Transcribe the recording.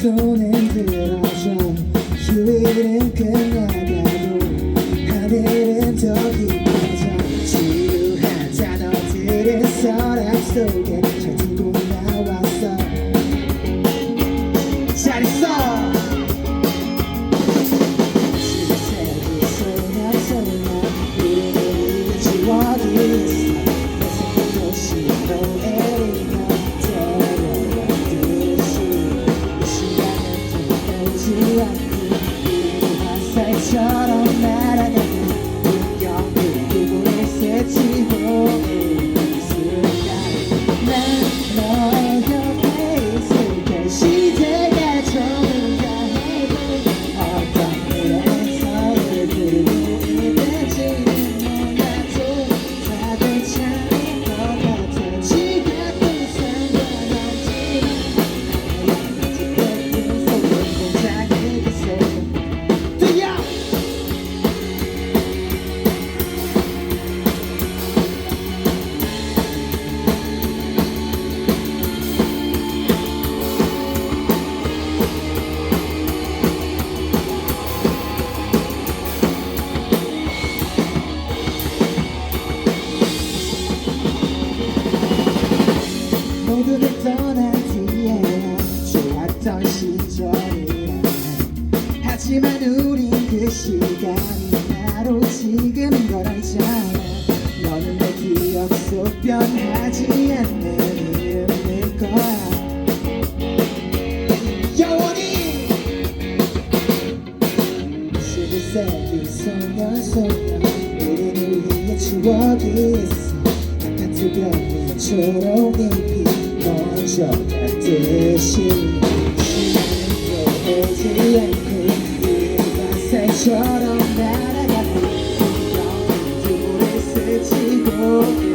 손은 들어줘 휴일은 끝나가도 하늘은 더 깊어져 지루한 단어들은 서랍 속에 잘 두고 나왔어. 잘 있어! 시간이 소나 소나 지워기 있어 화살 하지만 우린 그 시간이 바로 지금인 걸 알잖아. 너는 내 기억 속 변하지 않는 이름일 거야. 영원히! 21세기 소년 소녀 우리는 우리의 추억이 있어. 아파트 벽에 초록잎이 먼저 시간도 오지 않고 화살처럼 날아가고 영원히 둘을 스치고